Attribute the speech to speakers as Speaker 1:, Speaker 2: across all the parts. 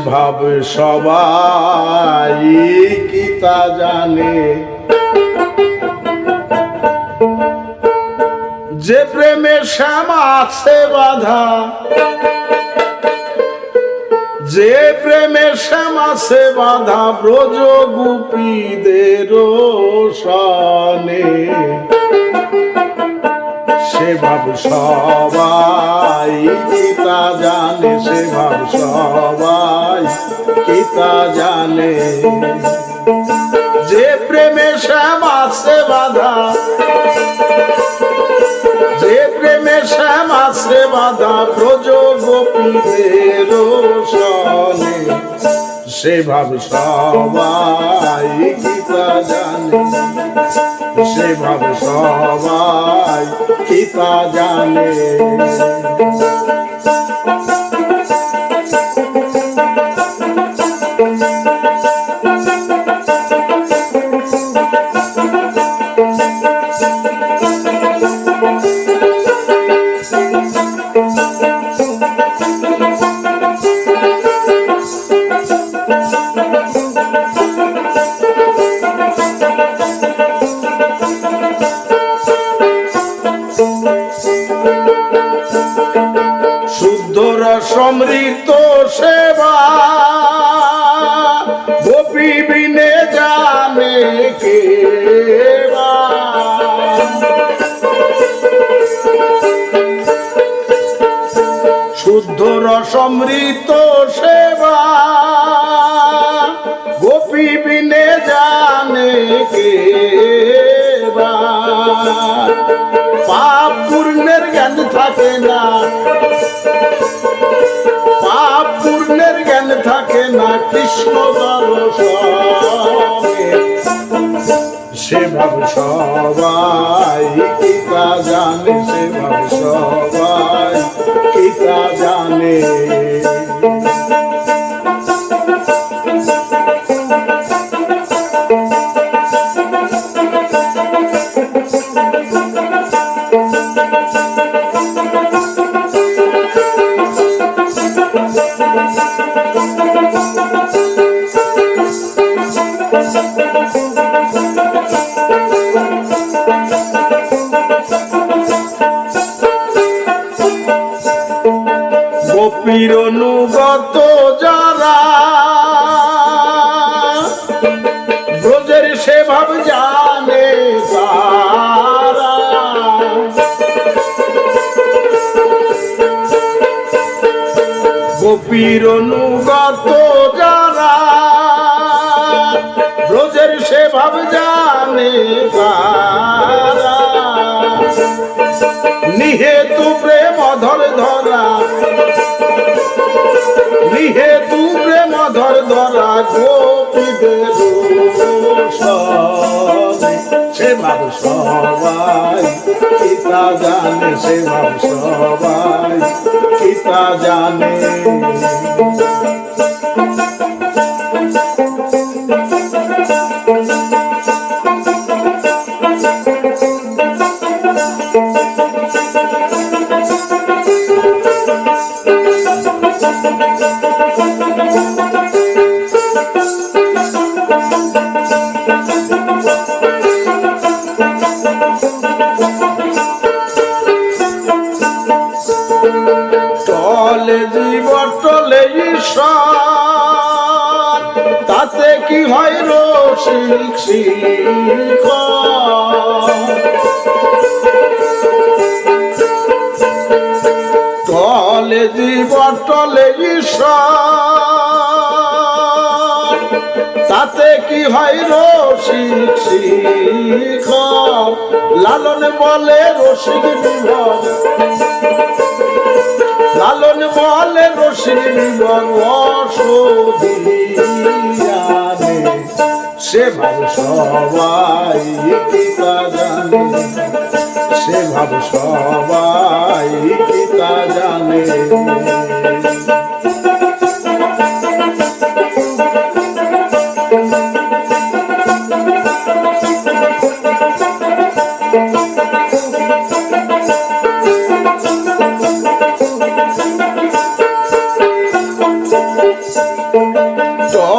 Speaker 1: সেভাবে সবাই কি তা জানে? যে প্রেমে শ্যামা আছে বাধা, যে প্রেমে শ্যামাসে বাধা, ব্রজ গুপীদের সনে। সে ভাব সবাই, কিতা জানে সে ভাব সবাই, কিতা জানে? যে প্রেমে শ্যামাসে বাধা, যে প্রেমে শ্যাম আছে বাধা ব্রজ গোপীদের সনে সে ভাব সবাই গীতা জানে? সে ভাব সবাই কিতা জানে। শুদ্ধর সমৃদ্ধ সেবা গোপী বিনে জানে কে? শুদ্ধ রসমৃত সেবা গোপী বিনে জানে কে? পাপ পূর্ণের জ্ঞান থাকে না কৃষ্ণ দর্শনে সে ভাব সবাই কিতা জানে সে ভাব সবাই কিতা জানে গোপীর অনুগত যারা ব্রজের সে ভাব জানে গোপীর অনুগত যারা ব্রজের সে ভাব জানে নিহেতু প্রেম ধর ধরা নিহেতু প্রেম ধর ধরা গোপীদের। সে ভাব সবাই কিতা জানে সে ভাব সবাই, পিতা জানে তাতে কি হয় শিখ? টলে জীব টলে তাতে কি হয় শিখ? লালন বলে রসিক লালন বলে রসিক অসদিয়ানে সে ভাব সবাই পিতা জানে? সে ভাব সবাই পিতা জানে?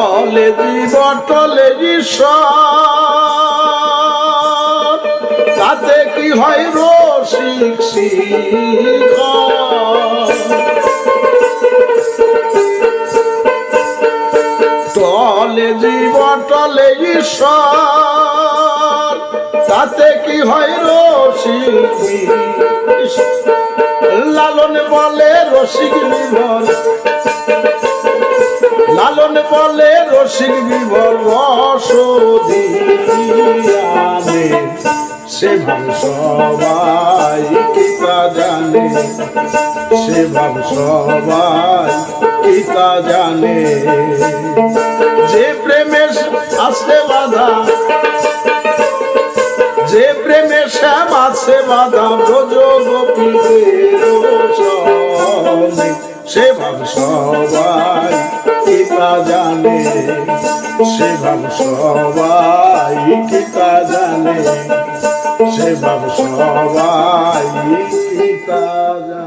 Speaker 1: বলেজি তাতে কি হয় রসিক টলে জীব টলে ঈশ্বর। তাতে কি হয় রসিক লালন বলে রসিক নির রসিক বিভর রসদিয়ানে সে সবাই কিতা জানে। সে সবাই কিতা জানে। যে প্রেমের আসতে বাধা সে ভাব সবাই কিতা জানে? সে ভাব সবাই জানে?